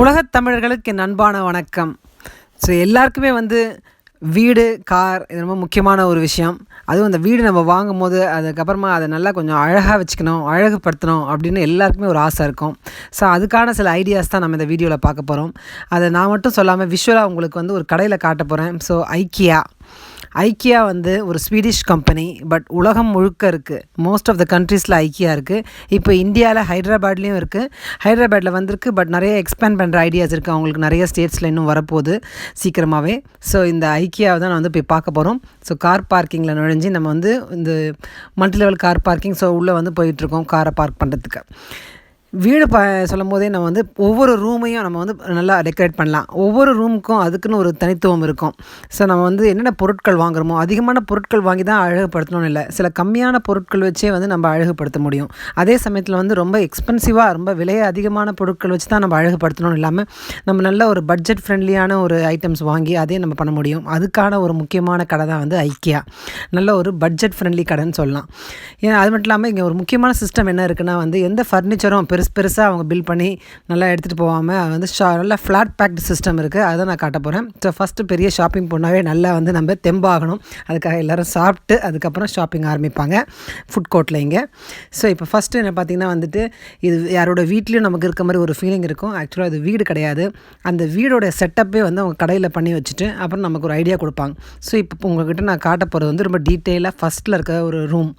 உலகத் தமிழர்களுக்கு என் அன்பான வணக்கம். ஸோ எல்லாருக்குமே வந்து வீடு கார் இது ரொம்ப முக்கியமான ஒரு விஷயம். அதுவும் அந்த வீடு நம்ம வாங்கும் போது அதுக்கப்புறமா அதை நல்லா கொஞ்சம் அழகாக வச்சுக்கணும் அழகுப்படுத்தணும் அப்படின்னு எல்லாருக்குமே ஒரு ஆசை இருக்கும். ஸோ அதுக்கான சில ஐடியாஸ் தான் நம்ம இந்த வீடியோவில் பார்க்க போகிறோம் அதை நான் மட்டும் சொல்லாமல் விஷுவலாக உங்களுக்கு வந்து ஒரு கடையில் காட்ட போகிறேன் ஸோ ஐக்கியா. ஐக்கியா வந்து ஒரு ஸ்வீடிஷ் கம்பெனி பட் உலகம் முழுக்க இருக்குது மோஸ்ட் ஆஃப் த கண்ட்ரீஸில் ஐக்கியா இருக்குது இப்போ இந்தியாவில் ஹைதராபாத்லேயும் இருக்குது ஹைதராபாத்தில் வந்திருக்கு பட் நிறைய எக்ஸ்பேண்ட் பண்ணுற ஐடியாஸ் இருக்குது அவங்களுக்கு நிறைய ஸ்டேட்ஸில் இன்னும் வரப்போகுது சீக்கிரமாகவே ஸோ இந்த ஐக்கியாவை தான் நான் வந்து போய் பார்க்க போகிறோம் ஸோ கார் பார்க்கிங்கில் நுழைஞ்சு நம்ம வந்து இந்த multi level car parking so உள்ளே வந்து போயிட்டுருக்கோம் காரை பார்க் பண்ணுறதுக்கு வீடு ப சொல்லும் போதே நம்ம வந்து ஒவ்வொரு ரூமையும் நம்ம வந்து நல்லா டெக்கரேட் பண்ணலாம். ஒவ்வொரு ரூமுக்கும் அதுக்குன்னு ஒரு தனித்துவம் இருக்கும். ஸோ நம்ம வந்து என்னென்ன பொருட்கள் வாங்குறோமோ அதிகமான பொருட்கள் வாங்கி தான் அழகுப்படுத்தணும்னு இல்லை. சில கம்மியான பொருட்கள் வச்சே வந்து நம்ம அழகுபடுத்த முடியும். அதே சமயத்தில் வந்து ரொம்ப எக்ஸ்பென்சிவாக ரொம்ப விலை அதிகமான பொருட்கள் வச்சு தான் நம்ம அழகுபடுத்தணும்னு இல்லாமல் நம்ம நல்ல ஒரு பட்ஜெட் ஃப்ரெண்ட்லியான ஒரு ஐட்டம்ஸ் வாங்கி அதே நம்ம பண்ண முடியும். அதுக்கான ஒரு முக்கியமான கடை தான் வந்து ஐக்கியா நல்ல ஒரு பட்ஜெட் ஃப்ரெண்ட்லி கடைன்னு சொல்லலாம். ஏன்னா அது மட்டும் இல்லாமல் இங்கே ஒரு முக்கியமான சிஸ்டம் என்ன இருக்குன்னா வந்து எந்த ஃபர்னிச்சரும் பெருசு பெருசாக அவங்க பில் பண்ணி நல்லா எடுத்துகிட்டு போகாமல் அது வந்து ஷா நல்லா ஃப்ளாட் பேக்டு சிஸ்டம் இருக்குது அதை நான் காட்ட போகிறேன் ஸோ ஃபஸ்ட்டு பெரிய ஷாப்பிங் போனாவே நல்லா வந்து நம்ம தெம்பாகணும். அதுக்காக எல்லோரும் சாப்பிட்டு அதுக்கப்புறம் ஷாப்பிங் ஆரம்பிப்பாங்க. ஃபுட் கோர்ட்டில் இங்கே. ஸோ இப்போ ஃபஸ்ட்டு என்ன பார்த்திங்கன்னா வந்துட்டு இது யாரோட வீட்லேயும் நமக்கு இருக்க மாதிரி ஒரு ஃபீலிங் இருக்கும். ஆக்சுவலாக அது வீடு கிடையாது. அந்த வீடோட செட்டப்பே வந்து அவங்க கடையில் பண்ணி வச்சுட்டு அப்புறம் நமக்கு ஒரு ஐடியா கொடுப்பாங்க. ஸோ இப்போ உங்கள்கிட்ட நான் காட்ட போகிறது வந்து ரொம்ப டீட்டெயிலாக ஃபஸ்ட்டில் இருக்க ஒரு ரூம்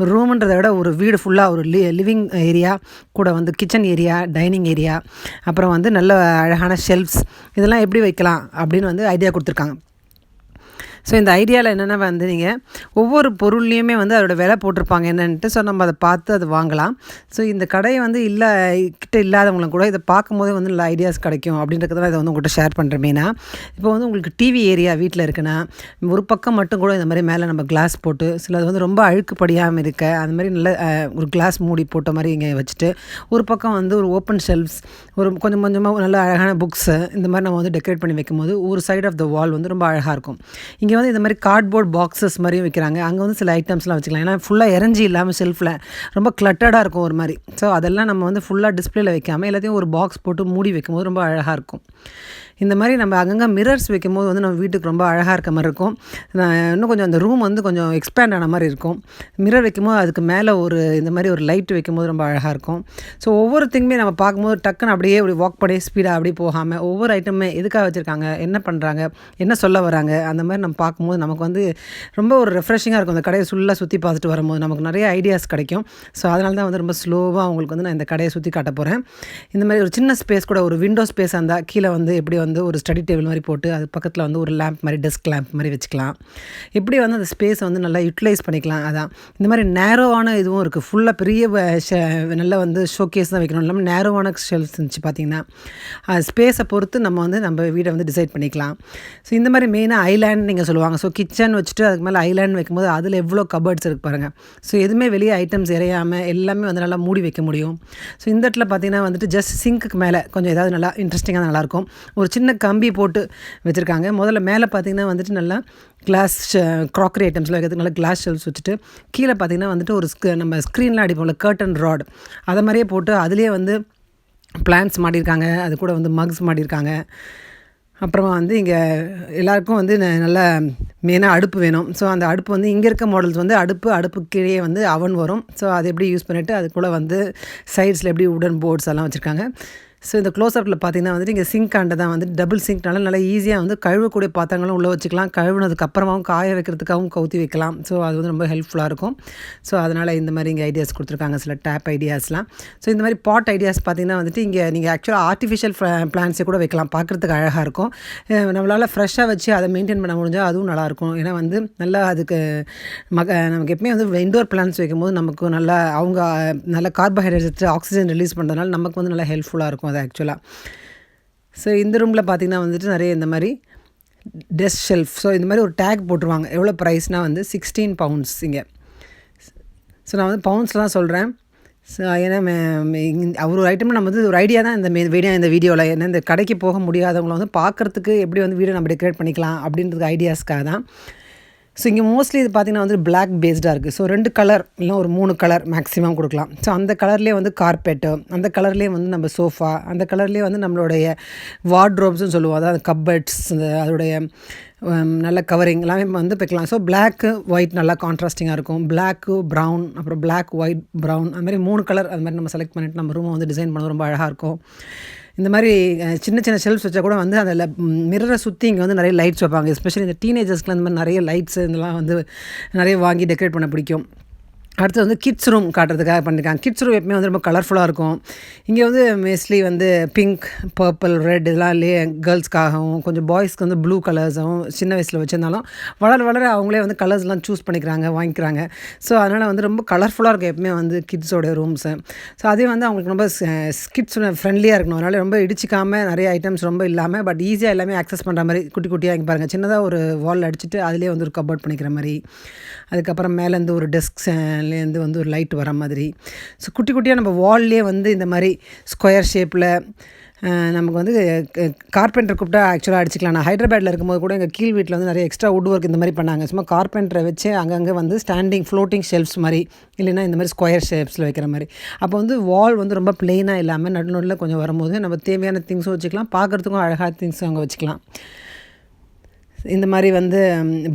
ஒரு ரூம்ன்றதை விட ஒரு வீடு ஃபுல்லாக ஒரு லி லிவிங் ஏரியா கூட வந்து கிச்சன் ஏரியா டைனிங் ஏரியா அப்புறம் வந்து நல்ல அழகான ஷெல்ஃப்ஸ் இதெல்லாம் எப்படி வைக்கலாம் அப்படின்னு வந்து ஐடியா கொடுத்துருக்காங்க. ஸோ இந்த ஐடியாவில் என்னென்னா வந்து நீங்கள் ஒவ்வொரு பொருள்லேயுமே வந்து அதோட விலை போட்டிருப்பாங்க. என்னென்ட்டு ஸோ நம்ம அதை பார்த்து அது வாங்கலாம். ஸோ இந்த கடையை வந்து இல்லை கிட்ட இல்லாதவங்களும் கூட இதை பார்க்கும்போதே வந்து நல்ல ஐடியாஸ் கிடைக்கும் அப்படின்றத இதை வந்து உங்கள்கிட்ட ஷேர் பண்ணுறேன் மெயினாக இப்போ வந்து உங்களுக்கு டிவி ஏரியா வீட்டில் இருக்குன்னா ஒரு பக்கம் மட்டும் கூட இந்த மாதிரி மேலே நம்ம கிளாஸ் போட்டு சில அது வந்து ரொம்ப அழுக்கு படியாமல் இருக்க அந்த மாதிரி நல்ல ஒரு கிளாஸ் மூடி போட்ட மாதிரி இங்கே வச்சுட்டு ஒரு பக்கம் வந்து ஒரு ஓப்பன் ஷெல்ஃப்ஸ் ஒரு கொஞ்சம் கொஞ்சமாக நல்ல அழகான புக்ஸு இந்த மாதிரி நம்ம வந்து டெக்கரேட் பண்ணி வைக்கும்போது ஒரு சைட் ஆஃப் த வால் வந்து ரொம்ப அழகாக இருக்கும். இங்கே வந்து இந்த மாதிரி கார்ட்போர்ட் பாக்ஸஸ் மாதிரியும் வைக்கிறாங்க. அங்கே வந்து சில ஐட்டம்ஸ்லாம் வச்சுக்கலாம். ஏன்னா ஃபுல்லாக இறஞ்சி இல்லாமல் ஷெல்ஃபில் ரொம்ப கிளட்டடாக இருக்கும் ஒரு மாதிரி. ஸோ அதெல்லாம் நம்ம வந்து ஃபுல்லாக டிஸ்பிளேயில் வைக்காமல் எல்லாத்தையும் ஒரு பாக்ஸ் போட்டு மூடி வைக்கும்போது ரொம்ப அழகாக இருக்கும். இந்த மாதிரி நம்ம அங்கங்கே மிரர்ஸ் வைக்கும்போது வந்து நம்ம வீட்டுக்கு ரொம்ப அழகாக இருக்க மாதிரி இருக்கும். இன்னும் கொஞ்சம் அந்த ரூம் வந்து கொஞ்சம் எக்ஸ்பேண்ட் ஆன மாதிரி இருக்கும். மிரர் வைக்கும்போது அதுக்கு மேலே ஒரு இந்த மாதிரி ஒரு லைட் வைக்கும்போது ரொம்ப அழகாக இருக்கும். ஸோ ஒவ்வொரு திங்குமே நம்ம பார்க்கும்போது டக்குன்னு அப்படியே அப்படி வாக் பண்ணி ஸ்பீடாக அப்படியே போகாமல் ஒவ்வொரு ஐட்டமே எதுக்காக வச்சுருக்காங்க என்ன பண்ணுறாங்க என்ன சொல்ல வராங்க அந்த மாதிரி நம்ம பார்க்கும்போது நமக்கு வந்து ரொம்ப ஒரு ரெஃப்ரெஷிங்காக இருக்கும். அந்த கடையை ஃபுல்லாக சுற்றி பார்த்துட்டு வரும்போது நமக்கு நிறைய ஐடியாஸ் கிடைக்கும். ஸோ அதனால தான் வந்து ரொம்ப ஸ்லோவாக உங்களுக்கு வந்து நான் இந்த கடையை சுற்றி காட்ட போகிறேன் இந்த மாதிரி ஒரு சின்ன ஸ்பேஸ் கூட ஒரு விண்டோ ஸ்பேஸ் இருந்தால் கீழே வந்து எப்படி வந்து ஒரு ஸ்டடி டேபிள் மாதிரி போட்டு அது பக்கத்தில் வந்து ஒரு லேம்ப் மாதிரி டெஸ்க் லேம்ப் மாதிரி வச்சுக்கலாம். எப்படி வந்து அந்த ஸ்பேஸை வந்து நல்லா யூட்டிலைஸ் பண்ணிக்கலாம் அதான். இந்த மாதிரி நேரோவான இதுவும் இருக்குது ஃபுல்லாக பெரிய நல்லா வந்து ஷோகேஸ் தான் வைக்கணும். இல்லாமல் நேரோவான ஷெல்ஃப்ஸ் இருந்துச்சு பார்த்தீங்கன்னா ஸ்பேஸை பொறுத்து நம்ம வந்து நம்ம வீடை வந்து டிசைட் பண்ணிக்கலாம். ஸோ இந்த மாதிரி மெயினாக ஐலேண்ட் நீங்கள் சொல்லுவாங்க. ஸோ கிச்சன் வச்சுட்டு அதுக்கு மேலே ஐலேண்ட் வைக்கும்போது அதில் எவ்வளோ கபர்ட்ஸ் இருக்குது பாருங்கள் ஸோ எதுவுமே வெளியே ஐட்டம்ஸ் இறையாமல் எல்லாமே வந்து நல்லா மூடி வைக்க முடியும். ஸோ இந்த இடத்துல பார்த்தீங்கன்னா வந்துட்டு ஜஸ்ட் சிங்க்குக்கு மேலே கொஞ்சம் ஏதாவது நல்லா இன்ட்ரெஸ்டிங்காக நல்லாயிருக்கும் ஒரு சின்ன கம்பி போட்டு வச்சுருக்காங்க. முதல்ல மேலே பார்த்திங்கன்னா வந்துட்டு நல்லா கிளாஸ் க்ராக்கரி ஐட்டம்ஸ்லாம் வைக்கிறதுக்கு நல்லா கிளாஸ் ஷெல்ஸ் வச்சுட்டு கீழே பார்த்திங்கன்னா வந்துட்டு ஒரு ஸ்க் நம்ம ஸ்க்ரீன்லாம் அடிப்போம்ல கர்டன் ராட் அதை மாதிரியே போட்டு அதுலேயே வந்து பிளான்ஸ் மாட்டியிருக்காங்க. அது கூட வந்து மக்ஸ் மாட்டியிருக்காங்க. அப்புறமா வந்து இங்கே எல்லாருக்கும் வந்து நல்ல மெயினாக அடுப்பு வேணும். ஸோ அந்த அடுப்பு வந்து இங்கே இருக்க மாடல்ஸ் வந்து அடுப்பு அடுப்பு கீழே வந்து அவன் வரும். ஸோ அதை எப்படி யூஸ் பண்ணிவிட்டு அது கூட வந்து சைட்ஸில் எப்படி உடன் போர்ட்ஸ் எல்லாம் வச்சுருக்காங்க. ஸோ இந்த க்ளோஸ்அப்பில் பார்த்தீங்கன்னா வந்துட்டு இங்கே சிங்க் ஆண்டை தான் வந்து டபுள் சிங்க்னால நல்லா ஈஸியாக வந்து கழுவக்கூடிய பாத்திரங்களும் உள்ளே வச்சுக்கலாம். கழுவுனதுக்கு அப்புறமாவும் காய வைக்கிறதுக்காகவும் கவுத்தி வைக்கலாம். ஸோ அது வந்து ரொம்ப ஹெல்ப்ஃபுல்லாக இருக்கும். ஸோ அதனால் இந்த மாதிரி இங்கே ஐடியாஸ் கொடுத்துருக்காங்க சில டேப் ஐடியாஸ்லாம் ஸோ இந்த மாதிரி பாட் ஐடியாஸ் பார்த்திங்கன்னா வந்துட்டு இங்கே நீங்கள் ஆக்சுவலாக ஆர்டிஃபிஷியல் பிளான்ஸை கூட வைக்கலாம். பார்க்குறதுக்கு அழகாக இருக்கும். நம்மளால் ஃப்ரெஷ்ஷாக வச்சு அதை மெயின்டைன் பண்ண முடிஞ்சால் அதுவும் நல்லாயிருக்கும் ஏன்னா வந்து நல்லா அதுக்கு மக நமக்கு எப்பவுமே வந்து இண்டோர் பிளான்ஸ் வைக்கும்போது நமக்கு நல்லா அவங்க நல்ல கார்போஹைட்ரேட்ஸ் ஆக்சிஜன் ரிலீஸ் பண்ணுறதுனால நமக்கு வந்து நல்லா ஹெல்ப்ஃபுல்லாக இருக்கும். அது ஆக்சுவலாக ஸோ இந்த ரூமில் பார்த்திங்கன்னா வந்துட்டு நிறைய இந்த மாதிரி டெஸ்க் ஷெல்ஃப் ஸோ இந்த மாதிரி ஒரு டேக் போட்டுருவாங்க. எவ்வளோ ப்ரைஸ்னால் வந்து சிக்ஸ்டீன் பவுண்ட்ஸ் இங்கே. ஸோ நான் வந்து பவுண்ட்ஸ்லாம் சொல்கிறேன் ஸோ ஏன்னா அவர் ஒரு ஐட்டம் நம்ம வந்து ஒரு ஐடியா தான் இந்த வீடியோ இந்த வீடியோவில் ஏன்னா இந்த கடைக்கு போக முடியாதவங்கள வந்து பார்க்குறதுக்கு எப்படி வந்து வீடியோ நம்ம டெக்கரேட் பண்ணிக்கலாம் அப்படின்றது ஐடியாஸ்க்காக தான். ஸோ இங்கே மோஸ்ட்லி இது பார்த்திங்கன்னா வந்து பிளாக் பேஸ்டாக இருக்குது ஸோ ரெண்டு கலர் இல்லை ஒரு மூணு கலர் மேக்ஸிமம் கொடுக்கலாம். ஸோ அந்த கலர்லேயே வந்து கார்பெட்டு அந்த கலர்லேயே வந்து நம்ம சோஃபா அந்த கலர்லேயே வந்து நம்மளுடைய வார்ட்ரோப்ஸ்னு சொல்லுவோம். அதாவது கப்பட்ஸ் இந்த அதோடைய um, நல்ல கவரிங் எல்லாமே வந்து வைக்கலாம். ஸோ பிளாக்கு ஒயிட் நல்லா கான்ட்ராஸ்டிங்காக இருக்கும். பிளாக்கு ப்ரௌன் அப்புறம் பிளாக் ஒயிட் ப்ரௌன் அது மாதிரி மூணு கலர் அது மாதிரி நம்ம செலக்ட் பண்ணிவிட்டு நம்ம ரூமை வந்து டிசைன் பண்ண ரொம்ப அழகாக இருக்கும். இந்த மாதிரி சின்ன சின்ன ஷெல்ஃப்ஸ் வச்சா கூட வந்து அதில் மிரரை சுற்றி இங்கே வந்து நிறைய லைட்ஸ் வைப்பாங்க. எஸ்பெஷலி இந்த டீனேஜர்ஸ்க்குலாம் இந்த மாதிரி நிறைய லைட்ஸ் இதெல்லாம் வந்து நிறைய வாங்கி டெக்கரேட் பண்ண பிடிக்கும். அடுத்து வந்து கிட்ஸ் ரூம் காட்டுறதுக்காக பண்ணியிருக்காங்க கிட்ஸ் ரூம் எப்பவுமே வந்து ரொம்ப கலர்ஃபுல்லாக இருக்கும். இங்கே வந்து மோஸ்ட்லி வந்து பிங்க் பர்பிள் ரெட் இதெல்லாம் லே கேர்ள்ஸ்க்காகவும் கொஞ்சம் பாய்ஸ்க்கு வந்து ப்ளூ கலர்ஸும் சின்ன வயசில் வச்சுருந்தாலும் வளர வளர அவங்களே வந்து கலர்ஸ்லாம் சூஸ் பண்ணிக்கிறாங்க வாங்கிக்கிறாங்க. ஸோ அதனால் வந்து ரொம்ப கலர்ஃபுல்லாக இருக்கும் எப்பவுமே வந்து கிட்ஸோட ரூம்ஸு ஸோ அதே வந்து அவங்களுக்கு ரொம்ப கிட்ஸ் ஃப்ரெண்ட்லியாக இருக்கணும். அதனால் ரொம்ப இடிச்சிக்காமல் நிறைய ஐட்டம்ஸ் ரொம்ப இல்லாமல் பட் ஈஸியாக எல்லாமே ஆக்சஸ் பண்ணுற மாதிரி குட்டி குட்டியாக இங்கே பாருங்கள் சின்னதாக ஒரு வால் அடிச்சுட்டு அதிலே வந்து ஒரு கபோர்ட் பண்ணிக்கிற மாதிரி. அதுக்கப்புறம் மேலேருந்து ஒரு டெஸ்க்லேருந்து வந்து ஒரு லைட் வர மாதிரி. ஸோ குட்டி குட்டியாக நம்ம வால்லே வந்து இந்த மாதிரி ஸ்கொயர் ஷேப்பில் நமக்கு வந்து கார்பெண்டர் கூப்பிட்டா ஆக்சுவலாக அடிச்சிக்கலாம். நான் ஹைதராபாத்தில் இருக்கும்போது கூட எங்கள் கீழ் வீட்டில் வந்து நிறைய எக்ஸ்ட்ரா வுட் ஒர்க் இந்த மாதிரி பண்ணாங்க. சும்மா கார்பெண்டரை வச்சு அங்கங்கே வந்து ஸ்டாண்டிங் ஃப்ளோட்டிங் ஷெல்ஃப்ஸ் மாதிரி இல்லைன்னா இந்த மாதிரி ஸ்கொயர் ஷேப்ஸில் வைக்கிற மாதிரி. அப்போ வந்து வால் வந்து ரொம்ப பிளெயினாக இல்லாமல் நடு நடுவில் கொஞ்சம் வரும்போது நம்ம தேவையான திங்ஸும் வச்சுக்கலாம். பார்க்குறதுக்கும் அழகாக திங்ஸும் அங்கே வச்சுக்கலாம். இந்த மாதிரி வந்து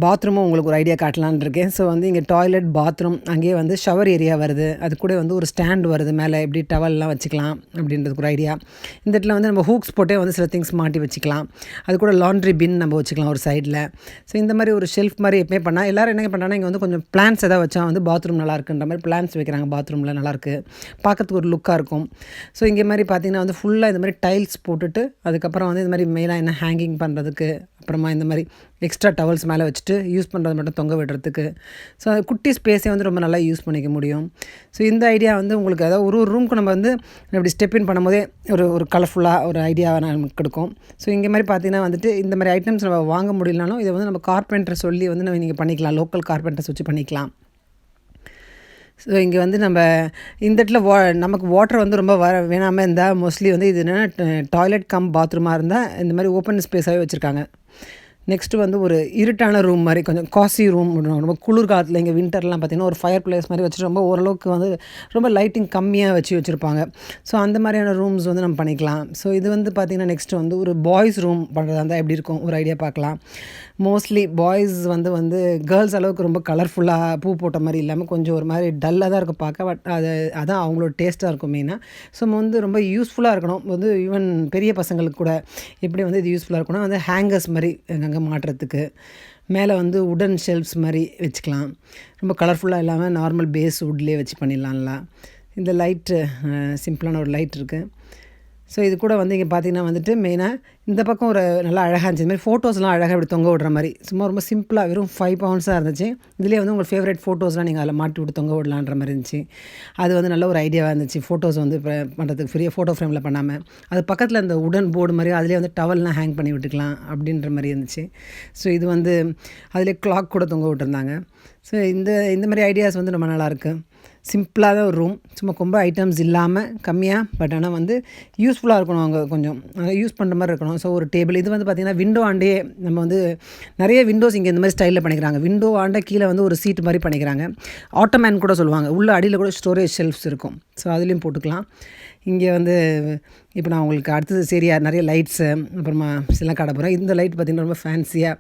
பாத்ரூமும் உங்களுக்கு ஒரு ஐடியா காட்டலான் இருக்கேன். ஸோ வந்து இங்கே டாய்லெட் பாத்ரூம் அங்கேயே வந்து ஷவர் ஏரியா வருது. அது கூட வந்து ஒரு ஸ்டாண்ட் வருது. மேலே எப்படி டவல்லாம் வச்சுக்கலாம் அப்படின்றதுக்கு ஒரு ஐடியா. இந்த இடத்துல வந்து நம்ம ஹூக்ஸ் போட்டே வந்து சில திங்ஸ் மாட்டி வச்சுக்கலாம். அது கூட லாண்ட்ரி பின் நம்ம வச்சுக்கலாம் ஒரு சைடில் ஸோ இந்த மாதிரி ஒரு ஷெல்ஃப் மாதிரி எப்பவுமே பண்ணால் எல்லோரும் என்ன பண்ணுறாங்கன்னா இங்கே வந்து கொஞ்சம் பிளான்ஸ் எதாவது வச்சா வந்து பாத்ரூம் நல்லா இருக்குன்ற மாதிரி பிளான்ஸ் வைக்கிறாங்க. பாத்ரூமில் நல்லாயிருக்கு பார்க்கறதுக்கு ஒரு லுக்காக இருக்கும். ஸோ இங்கே மாதிரி பார்த்திங்கன்னா வந்து ஃபுல்லாக இந்த மாதிரி டைல்ஸ் போட்டுட்டு அதுக்கப்புறம் வந்து இந்த மாதிரி மெயினாக என்ன ஹேங்கிங் பண்ணுறதுக்கு அப்புறமா இந்த மாதிரி எக்ஸ்ட்ரா டவல்ஸ் மேலே வச்சுட்டு யூஸ் பண்ணுறது மட்டும் தொங்க விடுறதுக்கு. ஸோ அது குட்டி ஸ்பேஸே வந்து ரொம்ப நல்லா யூஸ் பண்ணிக்க முடியும். ஸோ இந்த ஐடியா வந்து உங்களுக்கு அதாவது ஒரு ஒரு ரூமுக்கு நம்ம வந்து இப்படி ஸ்டெப் இன் பண்ணும்போதே ஒரு ஒரு கலர்ஃபுல்லாக ஒரு ஐடியாவை நமக்கு கொடுக்கும். ஸோ இங்கே மாதிரி பார்த்தீங்கன்னா வந்துட்டு இந்த மாதிரி ஐட்டம்ஸ் நம்ம வாங்க முடியலனாலும் இதை வந்து நம்ம கார்பெண்டர் சொல்லி வந்து நம்ம நீங்கள் பண்ணிக்கலாம். லோக்கல் கார்பெண்டர்ஸ் வச்சு பண்ணிக்கலாம். ஸோ இங்கே வந்து நம்ம இந்த இடத்துல வா நமக்கு வாட்டர் வந்து ரொம்ப வர வேணாமல் இருந்தால் மோஸ்ட்லி வந்து இது என்னென்னா டாய்லெட் கம் பாத்ரூமாக இருந்தால் இந்த மாதிரி ஓப்பன் ஸ்பேஸாகவே வச்சுருக்காங்க. நெக்ஸ்ட்டு வந்து ஒரு இருட்டான ரூம் மாதிரி கொஞ்சம் காசி ரூம் ரொம்ப குளிர் காலத்தில் இங்கே வின்டர்லாம் பார்த்திங்கன்னா ஒரு ஃபயர் பிளேஸ் மாதிரி வச்சுட்டு ரொம்ப ஓரளவுக்கு வந்து ரொம்ப லைட்டிங் கம்மியாக வச்சு வச்சுருப்பாங்க. ஸோ அந்த மாதிரியான ரூம்ஸ் வந்து நம்ம பண்ணிக்கலாம். ஸோ இது வந்து பார்த்திங்கன்னா நெக்ஸ்ட் வந்து ஒரு பாய்ஸ் ரூம் பண்ணுறதா இருந்தால் எப்படி இருக்கும்? ஒரு ஐடியா பார்க்கலாம் மோஸ்ட்லி பாய்ஸ் வந்து வந்து கேர்ள்ஸ் அளவுக்கு ரொம்ப கலர்ஃபுல்லாக பூ போட்ட மாதிரி இல்லாமல் கொஞ்சம் ஒரு மாதிரி டல்லாக தான் இருக்கும் பார்க்க. பட் அது அதான் அவங்களோட டேஸ்ட்டாக இருக்கும் மெயினாக ஸோ நம்ம வந்து ரொம்ப யூஸ்ஃபுல்லாக இருக்கணும். வந்து ஈவன் பெரிய பசங்களுக்கு கூட எப்படி வந்து இது யூஸ்ஃபுல்லாக இருக்கணும் வந்து ஹேங்கர்ஸ் மாதிரி வச்சுருக்காங்க மாட்டுறதுக்கு. மேலே வந்து உடன் ஷெல்ஃப்ஸ் மாதிரி வச்சுக்கலாம். ரொம்ப கலர்ஃபுல்லாக இல்லாமல் நார்மல் பேஸ் வுட்லேயே வச்சு பண்ணிடலாம்ல. இந்த லைட்டு சிம்பிளான ஒரு லைட் இருக்குது ஸோ இது கூட வந்து இங்கே பார்த்தீங்கன்னா வந்துட்டு மெயினாக இந்த பக்கம் ஒரு நல்லா அழகாக இருந்துச்சு. இந்த மாதிரி ஃபோட்டோஸ்லாம் அழகாக இப்படி தொங்க விடுற மாதிரி. சும்மா ரொம்ப சிம்பிளாக வெறும் ஃபைவ் பவுண்ட்ஸாக இருந்துச்சு. இதுலேயே வந்து உங்கள் ஃபேவரட் ஃபோட்டோஸ்லாம் நீங்கள் அதில் மாட்டி விட்டு தொங்க விடலான்ற மாதிரி இருந்துச்சு. அது வந்து நல்ல ஒரு ஐடியாவாக இருந்துச்சு. ஃபோட்டோஸ் வந்து இப்போ பண்ணுறதுக்கு ஃப்ரீயாக ஃபோட்டோ ஃப்ரேமில் பண்ணாமல் அது பக்கத்தில் அந்த உடன் போர்டு மாதிரி அதிலே வந்து டவல்லாம் ஹேங் பண்ணி விட்டுக்கலாம் அப்படின்ற மாதிரி இருந்துச்சு. ஸோ இது வந்து அதிலே கிளாக் கூட தொங்க விட்டுருந்தாங்க. ஸோ இந்த இந்த மாதிரி ஐடியாஸ் வந்து ரொம்ப நல்லாயிருக்கு சிம்பிளாக தான் ஒரு ரூம் சும்மா ரொம்ப ஐட்டம்ஸ் இல்லாமல் கம்மியாக பட் ஆனால் வந்து யூஸ்ஃபுல்லாக இருக்கணும் அங்கே கொஞ்சம். யூஸ் பண்ணுற மாதிரி இருக்கணும். ஸோ ஒரு டேபிள் இது வந்து பார்த்திங்கன்னா விண்டோ ஆண்டே நம்ம வந்து நிறைய விண்டோஸ் இங்கே இந்த மாதிரி ஸ்டைலில் பண்ணிக்கிறாங்க. விண்டோ ஆண்டே கீழே வந்து ஒரு சீட் மாதிரி பண்ணிக்கிறாங்க. ஆட்டோமேன் கூட சொல்லுவாங்க. உள்ள அடியில் கூட ஸ்டோரேஜ் ஷெல்ஃப்ஸ் இருக்கும். ஸோ அதுலேயும் போட்டுக்கலாம். இங்கே வந்து இப்போ நான் உங்களுக்கு அடுத்தது சரியா நிறைய லைட்ஸு அப்புறமா சில காட்ட போகிறேன் இந்த லைட் பார்த்திங்கன்னா ரொம்ப ஃபேன்சியாக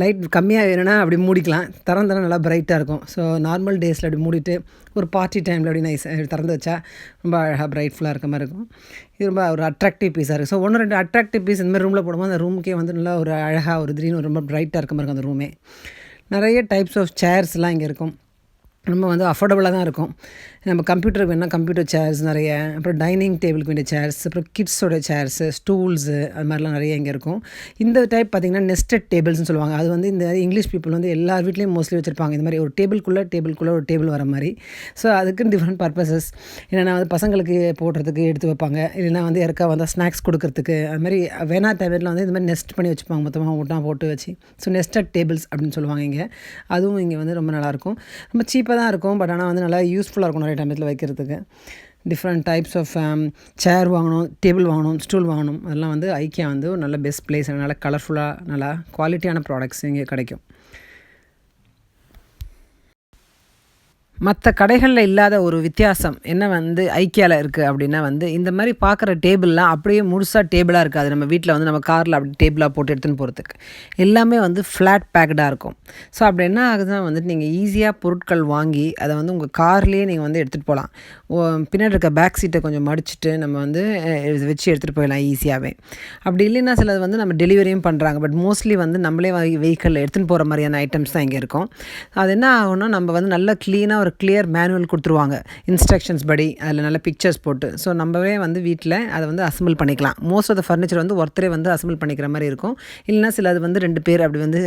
லைட் கம்மியாக வேணும்னா அப்படி மூடிக்கலாம். திறந்து தரம் நல்லா பிரைட்டாக இருக்கும். ஸோ நார்மல் டேஸில் அப்படி மூடிட்டு ஒரு பார்ட்டி டைமில் அப்படி நைஸ் திறந்து வச்சா ரொம்ப அழகாக பிரைட்ஃபுல்லாக இருக்க மாதிரி இருக்கும். இது ரொம்ப ஒரு அட்ராக்டிவ் பீஸாக இருக்குது ஸோ ஒன்று ரெண்டு அட்ராக்டிவ் பீஸ் இந்த மாதிரி ரூமில் போடும்போது அந்த ரூமுக்கே வந்து நல்லா ஒரு அழகாக ஒரு திடீர்னு ரொம்ப பிரைட்டாக இருக்க மாதிரி இருக்கும் அந்த ரூமே நிறைய டைப்ஸ் ஆஃப் சேர்ஸ்லாம் இங்கே இருக்கும். ரொம்ப வந்து அஃபோர்டபுளாக தான் இருக்கும். நம்ம கம்ப்யூட்டருக்கு வேணால் கம்ப்யூட்டர் சேர்ஸ் நிறைய அப்புறம் டைனிங் டேபிளுக்கு வேண்டிய சேர்ஸ் அப்புறம் கிட்ஸோட சேர்ஸு ஸ்டூல்ஸு அது மாதிரிலாம் நிறைய இங்கே இருக்கும். இந்த டைப் பார்த்திங்கன்னா நெஸ்டட் டேபிள்ஸ்னு சொல்லுவாங்க. அது வந்து இந்த இங்கிலீஷ் பீப்புள் வந்து எல்லார் வீட்லேயும் மோஸ்ட்லி வச்சுருப்பாங்க. இந்த மாதிரி ஒரு டேபிள்குள்ளே டேபிள்குள்ளே ஒரு டேபிள் வர மாதிரி. ஸோ அதுக்குன்னு டிஃப்ரெண்ட் பர்பஸஸ் என்னென்னா வந்து பசங்களுக்கு போடுறதுக்கு எடுத்து வைப்பாங்க. இல்லைன்னா வந்து யாருக்கா வந்தால் ஸ்நாக்ஸ் கொடுக்குறதுக்கு. அது மாதிரி வேணா தேவையில் வந்து இந்த மாதிரி நெஸ்ட் பண்ணி வச்சுப்பாங்க. மொத்தமாக ஒட்டா போட்டு வச்சு. ஸோ நெஸ்டட் டேபிள்ஸ் அப்படின்னு சொல்லுவாங்க இங்கே. அதுவும் இங்கே வந்து ரொம்ப நல்லாயிருக்கும் ரொம்ப சீப்பாக தான் இருக்கும் பட் ஆனால் வந்து நல்லா யூஸ்ஃபுல்லாக இருக்கும் நிறைய டைமத்தில் வைக்கிறதுக்கு. டிஃப்ரெண்ட் டைப்ஸ் ஆஃப் சேர் வாங்கணும் டேபிள் வாங்கணும் ஸ்டூல் வாங்கணும். அதெல்லாம் வந்து ஐக்கியா வந்து ஒரு நல்ல பெஸ்ட் பிளேஸ் நல்லா கலர்ஃபுல்லாக நல்லா குவாலிட்டியான ப்ராடக்ட்ஸ் இங்கே கிடைக்கும். மற்ற கடைகளில் இல்லாத ஒரு வித்தியாசம் என்ன வந்து ஐக்கியாவில் இருக்குது அப்படின்னா வந்து இந்த மாதிரி பார்க்குற டேபிள்லாம் அப்படியே முழுசாக டேபிளாக இருக்காது. நம்ம வீட்டில் வந்து நம்ம காரில் அப்படி டேபிளாக போட்டு எடுத்துன்னு போகிறதுக்கு எல்லாமே வந்து ஃப்ளாட் பேக்டாக இருக்கும். ஸோ அப்படி என்ன ஆகுதுன்னா வந்துட்டு நீங்கள் ஈஸியாக பொருட்கள் வாங்கி அதை வந்து உங்கள் கார்லேயே நீங்கள் வந்து எடுத்துகிட்டு போகலாம் பின்னாடி இருக்க பேக் சீட்டை கொஞ்சம் மடிச்சுட்டு நம்ம வந்து வச்சு எடுத்துகிட்டு போயிடலாம் ஈஸியாகவே அப்படி இல்லைன்னா சிலது வந்து நம்ம டெலிவரியும் பண்ணுறாங்க பட் மோஸ்ட்லி வந்து நம்மளே வெஹிக்கிளில் எடுத்துகிட்டு போகிற மாதிரியான ஐட்டம்ஸ் தான் இங்கே இருக்கும். அது என்ன ஆகும்னா நம்ம வந்து நல்லா க்ளீனாக ஒரு கிளியர் மேனுவல் கொடுத்துருவாங்க. இன்ஸ்ட்ரக்ஷன்ஸ் படி அதில் நல்ல பிக்சர்ஸ் போட்டு. ஸோ நம்மவே வந்து வீட்டில் அதை வந்து அசம்பிள் பண்ணிக்கலாம். மோஸ்ட் ஆஃப் த ஃபர்னிச்சர் வந்து ஒருத்தரே வந்து அசம்பிள் பண்ணிக்கிற மாதிரி இருக்கும். இல்லைனா சில அது வந்து ரெண்டு பேர் அப்படி வந்து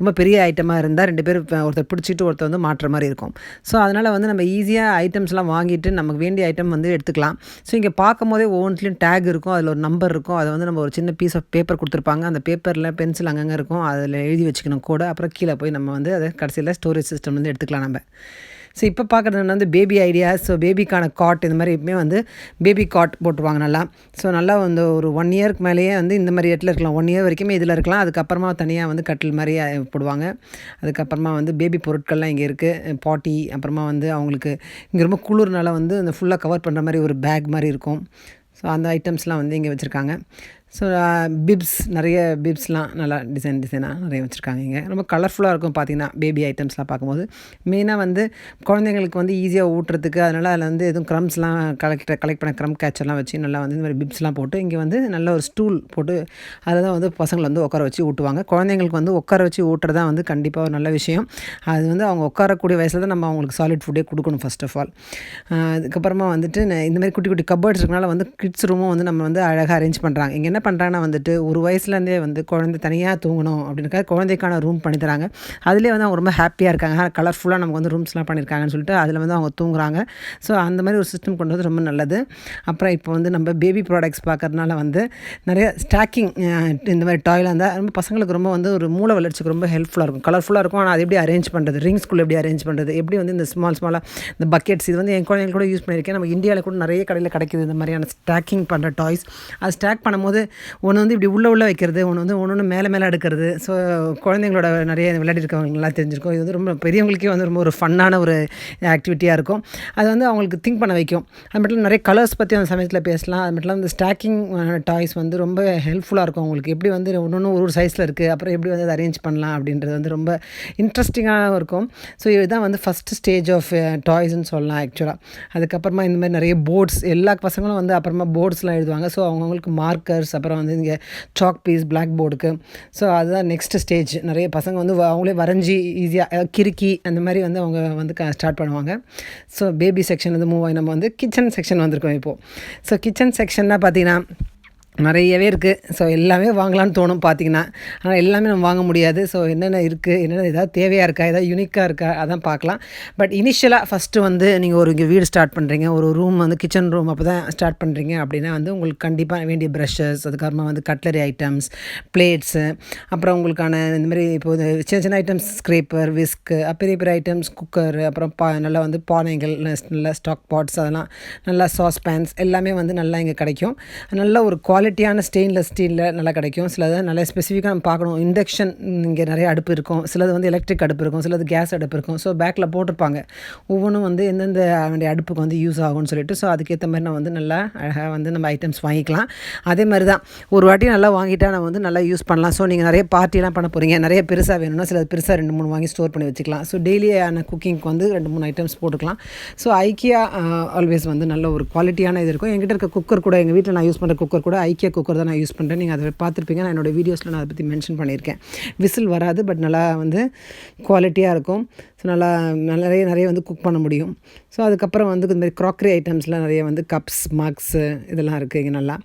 ரொம்ப பெரிய ஐட்டமாக இருந்தால் ரெண்டு பேர் ஒருத்தர் பிடிச்சிட்டு ஒருத்தர் வந்து மாற்றுற மாதிரி இருக்கும். ஸோ அதனால் வந்து நம்ம ஈஸியாக ஐட்டம்ஸ்லாம் வாங்கிட்டு நமக்கு வேண்டிய ஐட்டம் வந்து எடுத்துக்கலாம். ஸோ இங்கே பார்க்கும் போதே ஒவ்வொன்றிலையும் டேக் இருக்கும். அதில் ஒரு நம்பர் இருக்கும். அதை வந்து நம்ம ஒரு சின்ன பீஸ் ஆஃப் பேப்பர் கொடுத்துருப்பாங்க. அந்த பேப்பரில் பென்சில் அங்கங்கே இருக்கும். அதில் எழுதி வச்சுக்கணும். கூட அப்புறம் கீழே போய் நம்ம வந்து அதை கடைசியில் ஸ்டோரேஜ் சிஸ்டம் வந்து எடுத்துக்கலாம் நம்ம. ஸோ இப்போ பார்க்குறது வந்து பேபி ஐடியாஸ் ஸோ பேபிக்கான காட் இந்த மாதிரி எப்பவுமே வந்து பேபி காட் போட்டுருவாங்க நல்லா. ஸோ நல்லா வந்து ஒரு ஒன் இயர்க்கு மேலேயே வந்து இந்த மாதிரி இடத்துல இருக்கலாம். ஒன் இயர் வரைக்குமே இதில் இருக்கலாம். அதுக்கப்புறமா தனியாக வந்து கட்டில் மாதிரி போடுவாங்க. அதுக்கப்புறமா வந்து பேபி பொருட்கள்லாம் இங்கே இருக்குது பாட்டி அப்புறமா வந்து அவங்களுக்கு இங்கே ரொம்ப குளிர்னால வந்து அந்த ஃபுல்லாக கவர் பண்ணுற மாதிரி ஒரு பேக் மாதிரி இருக்கும். ஸோ அந்த ஐட்டம்ஸ்லாம் வந்து இங்கே வச்சுருக்காங்க. ஸோ பிப்ஸ் uh, நிறைய பிப்ஸ்லாம் நல்லா டிசைன் டிசைனாக நிறைய வச்சுருக்காங்க இங்கே. ரொம்ப கலர்ஃபுல்லாக இருக்கும் பார்த்திங்கன்னா பேபி ஐட்டம்ஸ்லாம் பார்க்கும்போது. மெயினாக வந்து குழந்தைங்களுக்கு வந்து ஈஸியாக ஊட்டுறதுக்கு அதனால் அதில் வந்து எதுவும் க்ரம்ஸ்லாம் கலெக்ட் கலெக்ட் பண்ண க்ரம் கேச்சர்லாம் வச்சு நல்லா வந்து இந்த மாதிரி பிப்ஸ்லாம் போட்டு இங்கே வந்து நல்ல ஒரு ஸ்டூல் போட்டு அதில் தான் வந்து பசங்களை வந்து உட்கார வச்சு ஊட்டுவாங்க. குழந்தைங்களுக்கு வந்து உட்கார வச்சு ஊட்டுறது தான் வந்து கண்டிப்பாக ஒரு நல்ல விஷயம். அது வந்து அவங்க உட்காரக்கூடிய வயசில் தான் நம்ம அவங்களுக்கு சாலிட் ஃபுட்டே கொடுக்கணும் ஃபஸ்ட் ஆஃப் ஆல் அதுக்கப்புறமா வந்துட்டு இந்த மாதிரி குட்டி குட்டி கபர்ட்ஸ் இருக்கனால வந்து கிட்ஸ் ரூமும் வந்து நம்ம வந்து அழகாக அரேஞ்ச் பண்ணுறாங்க இங்கே என்ன பண்ணுறாங்கன்னா வந்துட்டு ஒரு வயசுலேருந்தே வந்து குழந்தை தனியாக தூங்கணும் அப்படின்னுக்காக குழந்தைக்கான ரூம் பண்ணி தராங்க. அதுலேயே வந்து அவங்க ரொம்ப ஹாப்பியாக இருக்காங்க. கலர்ஃபுல்லாக நமக்கு வந்து ரூம்ஸ்லாம் பண்ணியிருக்காங்கன்னு சொல்லிட்டு அதில் வந்து அவங்க தூங்குறாங்க. ஸோ அந்த மாதிரி ஒரு சிஸ்டம் கொண்டு வந்து ரொம்ப நல்லது. அப்புறம் இப்போ வந்து நம்ம பேபி ப்ராடக்ட்ஸ் பார்க்குறதுனால வந்து நிறைய ஸ்டாக்கிங் இந்த மாதிரி டாய்லாம் இருந்தால் ரொம்ப பசங்களுக்கு ரொம்ப வந்து ஒரு மூளை வளர்ச்சிக்கு ரொம்ப ஹெல்ப்ஃபுல்லாக இருக்கும். கலர்ஃபுல்லாக இருக்கும் ஆனால் அது எப்படி அரேஞ்ச் பண்ணுறது ரிங்ஸ்குள்ளே எப்படி அரேஞ்ச் பண்ணுறது எப்படி வந்து இந்த ஸ்மால் ஸ்மாலாக இந்த பக்கெட்ஸ் இது வந்து என் குழந்தைங்க கூட யூஸ் பண்ணியிருக்கேன். நம்ம இந்தியாவில் கூட நிறைய கடையில் கிடைக்கிது இந்த மாதிரியான ஸ்டாக்கிங் பண்ணுற டாய்ஸ் அது ஸ்டாக் பண்ணும்போது ஒன்று வந்து இப்படி உள்ளே உள்ளே வைக்கிறது ஒன்று வந்து ஒன்று ஒன்று மேலே மேலே எடுக்கிறது ஸோ குழந்தைங்களோட நிறைய விளையாடி இருக்கவங்களாம் தெரிஞ்சிருக்கும். இது வந்து ரொம்ப பெரியவங்களுக்கே வந்து ரொம்ப ஒரு ஃபன்னான ஒரு ஆக்டிவிட்டியாக இருக்கும். அது வந்து அவங்களுக்கு திங்க் பண்ண வைக்கும். அது மட்டும் நிறைய கலர்ஸ் பற்றி அந்த சமயத்தில் பேசலாம். அது மட்டும் இந்த ஸ்டாக்கிங் டாய்ஸ் uh, வந்து ரொம்ப ஹெல்ப்ஃபுல்லாக இருக்கும் அவங்களுக்கு. எப்படி வந்து ஒன்று ஒன்று ஒரு ஒரு சைஸில் இருக்குது அப்புறம் எப்படி வந்து அதை அரேஞ்ச் பண்ணலாம் அப்படின்றது வந்து ரொம்ப இன்ட்ரெஸ்டிங்காகவும் இருக்கும். ஸோ இதுதான் வந்து ஃபஸ்ட்டு ஸ்டேஜ் ஆஃப் டாய்ஸ்னு சொல்லலாம் ஆக்சுவலாக அதுக்கப்புறமா இந்த மாதிரி நிறைய போர்ட்ஸ் எல்லா பசங்களும் வந்து அப்புறமா போர்ட்ஸ்லாம் எழுதுவாங்க. ஸோ அவங்கவுங்களுக்கு மார்க்கர்ஸ் அப்புறம் வந்து இங்கே சாக் பீஸ் பிளாக் போர்டுக்கு ஸோ அதுதான் நெக்ஸ்ட் ஸ்டேஜ் நிறைய பசங்க வந்து அவங்களே வரைஞ்சி ஈஸியாக கிறுக்கி அந்த மாதிரி வந்து அவங்க வந்து க ஸ்டார்ட் பண்ணுவாங்க. ஸோ பேபி செக்ஷன் வந்து மூவ் ஆகி நம்ம வந்து கிச்சன் செக்ஷன் வந்திருக்கோம் இப்போது ஸோ கிச்சன் செக்ஷன்னா பார்த்தீங்கன்னா நிறையவே இருக்குது ஸோ எல்லாமே வாங்கலான்னு தோணும் பார்த்தீங்கன்னா ஆனால் எல்லாமே நம்ம வாங்க முடியாது. ஸோ என்னென்ன இருக்குது என்னென்ன ஏதாவது தேவையாக இருக்கா? ஏதாவது யூனிக்காக இருக்கா? அதான் பார்க்கலாம் பட் இனிஷியலாக ஃபஸ்ட்டு வந்து நீங்கள் ஒரு இங்கே வீடு ஸ்டார்ட் பண்ணுறீங்க ஒரு ரூம் வந்து கிச்சன் ரூம் அப்போ தான் ஸ்டார்ட் பண்ணுறீங்க அப்படின்னா வந்து உங்களுக்கு கண்டிப்பாக வேண்டிய ப்ரஷஸ் அதுக்கப்புறமா வந்து கட்லரி ஐட்டம்ஸ் பிளேட்ஸு அப்புறம் உங்களுக்கான இந்த மாதிரி இப்போ சின்ன சின்ன ஐட்டம்ஸ் ஸ்க்ரேப்பர் விஸ்க்கு பெரிய பெரிய ஐட்டம்ஸ் குக்கர் அப்புறம் பா நல்லா வந்து பானைகள் நல்ல ஸ்டாக் பாட்ஸ் அதெல்லாம் நல்லா சாஸ் பேன்ஸ் எல்லாமே வந்து நல்லா இங்கே கிடைக்கும். நல்ல ஒரு குவாலிட்டி குவாலிட்டியான ஸ்டெயின்லெஸ் ஸ்டீலில் நல்லா கிடைக்கும். சிலது நல்லா ஸ்பெசிஃபிக்காக நம்ம பார்க்கணும். இண்டக்ஷன் இங்கே நிறைய அடுப்பு இருக்கும். சிலது வந்து எலக்ட்ரிக் அடுப்பு இருக்கும். சிலது கேஸ் அடுப்பு இருக்கும். ஸோ பேக்கில் போட்டிருப்பாங்க. ஒவ்வொன்றும் வந்து எந்தெந்த வேண்டிய அடுப்புக்கு வந்து யூஸ் ஆகும்னு சொல்லிட்டு ஸோ அதுக்கேற்ற மாதிரி நான் வந்து நல்லா அழகாக வந்து நம்ம ஐட்டம்ஸ் வாங்கிக்கலாம். அதே மாதிரி தான் ஒரு வாட்டி நல்லா வாங்கிட்டால் நம்ம வந்து நல்லா யூஸ் பண்ணலாம். ஸோ நீங்கள் நிறைய பார்ட்டிலாம் பண்ண போகிறீங்க நிறைய பெருசாக வேணும்னா சில பெருசாக ரெண்டு மூணு வாங்கி ஸ்டோர் பண்ணி வச்சுக்கலாம். ஸோ டெய்லியான குக்கிங்க்கு வந்து ரெண்டு மூணு ஐட்டம்ஸ் போட்டுக்கலாம். ஸோ ஐக்கியா ஆல்வேஸ் வந்து நல்ல ஒரு குவாலிட்டியான இது இருக்கும். எங்கிட்ட இருக்க குக்கர் கூட எங்கள் வீட்டில் நான் யூஸ் பண்ணுற குக்கர் கூட ஐக்கியா குக்கர் தான் நான் யூஸ் பண்ணுறேன் நீங்கள் அதை பார்த்துருப்பீங்க. நான் என்னோடய வீடியோஸில் நான் அதை பற்றி மென்ஷன் பண்ணியிருக்கேன். விசில் வராது பட் நல்லா வந்து குவாலிட்டியாக இருக்கும். ஸோ நல்லா நிறைய நிறைய வந்து குக் பண்ண முடியும். ஸோ அதுக்கப்புறம் வந்து இந்த மாதிரி க்ராக்கரி ஐட்டம்ஸ்லாம் நிறைய வந்து கப்ஸ் மக்ஸு இதெல்லாம் இருக்குது இங்கே நல்லா.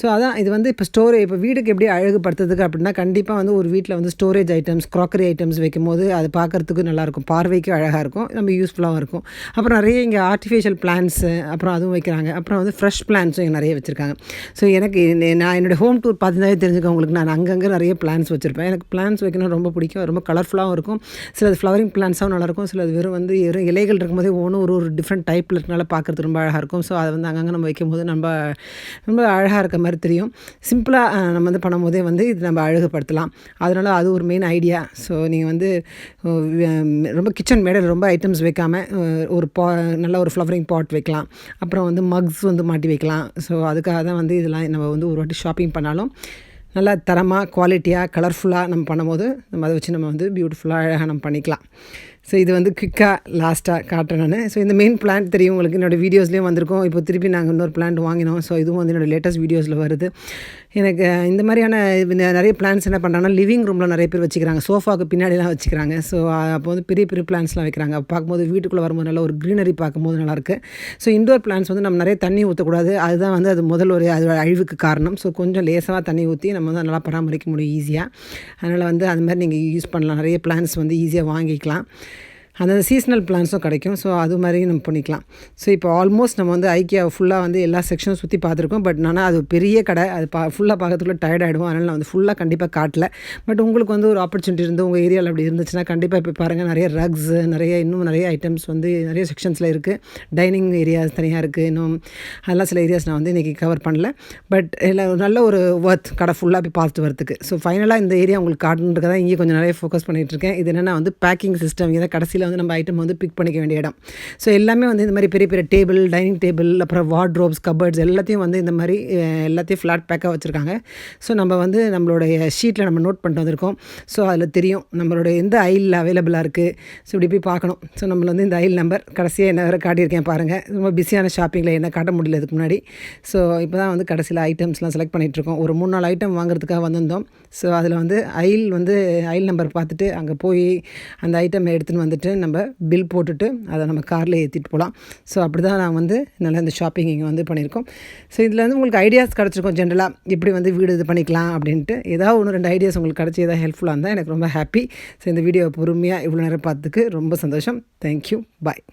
ஸோ அதான் இது வந்து இப்போ ஸ்டோரேஜ் இப்போ வீடுக்கு எப்படி அழகுபடுத்துறதுக்கு அப்படின்னா கண்டிப்பாக வந்து ஒரு வீட்டில் வந்து ஸ்டோரேஜ் ஐட்டம்ஸ் க்ராக்கரி ஐட்டம்ஸ் வைக்கும் போது அது பார்க்குறதுக்கு நல்லாயிருக்கும் பார்வைக்கும் அழகாக இருக்கும். நம்ம யூஸ்ஃபுல்லாகவும் இருக்கும். அப்புறம் நிறைய இங்கே ஆர்டிஃபிஷியல் பிளான்ஸு அப்புறம் அதுவும் வைக்கிறாங்க. அப்புறம் வந்து ஃப்ரெஷ் பிளான்ஸும் இங்கே நிறைய வச்சுருக்காங்க. ஸோ எனக்கு நான் என்னோடய ஹோம் டூர் பார்த்துனாவே தெரிஞ்சுக்க உங்களுக்கு நான் அங்கங்கே நிறைய பிளான்ஸ் வச்சுருப்பேன். எனக்கு பிளான்ஸ் வைக்கணும் ரொம்ப பிடிக்கும். ரொம்ப கலர்ஃபுல்லாகவும் இருக்கும். சிலது ஃப்ளவரிங் பிளான்ஸாகவும் நல்லாயிருக்கும் சிலது வெறும் வந்து வெறும் இலைகள் இருக்கும்போதே ஒன்று ஒரு ஒரு டிஃப்ரெண்ட் டைப்பில் இருக்கனால பார்க்குறது ரொம்ப அழகாக இருக்கும். ஸோ அதை வந்து அங்கங்கே நம்ம வைக்கும்போது நம்ம ரொம்ப அழகாக இருக்க மாதிரி தெரியும். சிம்பிளாக நம்ம வந்து பண்ணும்போதே வந்து இது நம்ம அழகுப்படுத்தலாம் அதனால் அது ஒரு மெயின் ஐடியா ஸோ நீங்கள் வந்து ரொம்ப கிச்சன் மேடையில் ரொம்ப ஐட்டம்ஸ் வைக்காமல் ஒரு பா நல்ல ஒரு ஃப்ளவரிங் பாட் வைக்கலாம். அப்புறம் வந்து மக்ஸ் வந்து மாட்டி வைக்கலாம். ஸோ அதுக்காக தான் வந்து இதெல்லாம் நம்ம வந்து ஒரு வாட்டி ஷாப்பிங் பண்ணாலும் நல்லா தரமாக குவாலிட்டியாக கலர்ஃபுல்லாக நம்ம பண்ணும்போது நம்ம அதை வச்சு நம்ம வந்து பியூட்டிஃபுல்லாக அழகாக நம்ம பண்ணிக்கலாம். ஸோ இது வந்து குவிக்காக லாஸ்ட்டாக காட்டுறேன் நான். ஸோ இந்த மெயின் பிளான்ட் தெரியும் உங்களுக்கு. என்னோடய வீடியோஸ்லேயும் வந்திருக்கோம். இப்போ திருப்பி நாங்கள் இன்னொரு பிளான்ட் வாங்கினோம். ஸோ இதுவும் வந்து என்னோடய லேட்டஸ்ட் வீடியோஸில் வருது. எனக்கு இந்த மாதிரியான நிறைய பிளான்ஸ் என்ன பண்ணுறாங்கன்னா லிவிங் ரூமில் நிறைய பேர் வச்சுக்கிறாங்க. சோஃபாவுக்கு பின்னாடிலாம் வச்சுக்கிறாங்க. ஸோ அப்போ வந்து பெரிய பெரிய பிளான்ஸ்லாம் வைக்கிறாங்க. பார்க்கும்போது வீட்டுக்குள்ளே வரும்போது நல்லா ஒரு க்ரீனரி பார்க்கும்போது நல்லாயிருக்கு. ஸோ இண்டோர் பிளான்ஸ் வந்து நம்ம நிறைய தண்ணி ஊற்றக்கூடாது அதுதான் வந்து அது முதல் ஒரு அது அழிவுக்கு காரணம். ஸோ கொஞ்சம் லேசாக தண்ணி ஊற்றி நம்ம வந்து நல்லா பராமரிக்க முடியும் ஈஸியாக அதனால் வந்து அது மாதிரி நீங்கள் யூஸ் பண்ணலாம். நிறைய பிளான்ஸ் வந்து ஈஸியாக வாங்கிக்கலாம். அந்த சீசனல் பிளான்ஸும் கிடைக்கும். ஸோ அது மாதிரியும் நம்ம பண்ணிக்கலாம். ஸோ இப்போ ஆல்மோஸ்ட் நம்ம வந்து ஐக்கியா ஃபுல்லாக வந்து எல்லா செக்ஷனும் சுற்றி பார்த்துருக்கோம். பட் ஆனால் அது பெரிய கடை. அது பா ஃபுல்லாக பார்க்கறதுக்குள்ள டயர்ட் ஆகிடும் அதனால் நான் வந்து ஃபுல்லாக கண்டிப்பாக காட்டல. பட் உங்களுக்கு வந்து ஒரு ஆப்பர்ச்சுனிட்டி இருந்து உங்கள் ஏரியாவில் அப்படி இருந்துச்சுன்னா கண்டிப்பாக இப்போ பாருங்கள் நிறைய ரக்ஸ் நிறைய இன்னும் நிறைய ஐட்டம்ஸ் வந்து நிறைய செக்ஷன்ஸில் இருக்குது டைனிங் ஏரியாஸ் தனியாக இருக்குது இன்னும் அதெல்லாம் சில ஏரியாஸ் நான் வந்து இன்றைக்கி கவர் பண்ணல. பட் இல்லை நல்ல ஒரு ஒர்த் கடை ஃபுல்லாக போய் பார்த்துட்டு வரதுக்கு ஸோ ஃபைனலாக இந்த ஏரியா உங்களுக்கு காட்டுன்றதுக்காக இங்கே கொஞ்சம் நிறைய ஃபோக்கஸ் பண்ணிகிட்டு இருக்கேன். இது என்னென்னா வந்து பேக்கிங் சிஸ்டம் இதை கடைசியில் வந்து நம்ம ஐட்டம் வந்து பிக் பண்ணிக்க வேண்டிய இடம். ஸோ எல்லாமே வந்து இந்த மாதிரி பெரிய பெரிய டேபிள் டைனிங் டேபிள் அப்புறம் வார்ட்ரோப்ஸ் கபர்ட்ஸ் எல்லாத்தையும் வந்து இந்த மாதிரி எல்லாத்தையும் ஃப்ளாட் பேக்காக வச்சுருக்காங்க. ஸோ நம்ம வந்து நம்மளுடைய ஷீட்டில் நம்ம நோட் பண்ணிட்டு வந்திருக்கோம். ஸோ அதில் தெரியும் நம்மளுடைய எந்த ஐலில் அவைலபிளாக இருக்குது ஸோ இப்படி போய் பார்க்கணும். ஸோ நம்மள வந்து இந்த ஐல் நம்பர் கடைசியாக என்ன வேறு காட்டியிருக்கேன் பாருங்கள் ரொம்ப பிஸியான ஷாப்பிங்கில் என்ன காட்ட முடியல இதுக்கு முன்னாடி. ஸோ இப்போ தான் வந்து கடைசியில் ஐட்டம்ஸ்லாம் செலக்ட் பண்ணிகிட்ருக்கோம் ஒரு மூணு நாலு ஐட்டம் வாங்குறதுக்காக வந்திருந்தோம். ஸோ அதில் வந்து ஐல் வந்து ஐல் நம்பர் பார்த்துட்டு அங்கே போய் அந்த ஐட்டம் எடுத்துகிட்டு வந்துட்டு நம்ம பில் போட்டுட்டு அதை நம்ம காரில் ஏற்றிட்டு போகலாம் ஸோ அப்படி தான் நான் வந்து நல்லா இந்த ஷாப்பிங் இங்கே வந்து பண்ணியிருக்கோம். ஸோ இதில் வந்து உங்களுக்கு ஐடியாஸ் கிடச்சிருக்கும் ஜென்ரலாக எப்படி வந்து வீடு இது பண்ணிக்கலாம் அப்படின்ட்டு ஏதாவது ஒன்று ரெண்டு ஐடியாஸ் உங்களுக்கு கிடச்சி ஏதாவது ஹெல்ப்ஃபுல்லாக இருந்தால் எனக்கு ரொம்ப ஹாப்பி ஸோ இந்த வீடியோ பொறுமையாக இவ்வளோ நேரம் பார்த்துக்கு ரொம்ப சந்தோஷம். Thank you bye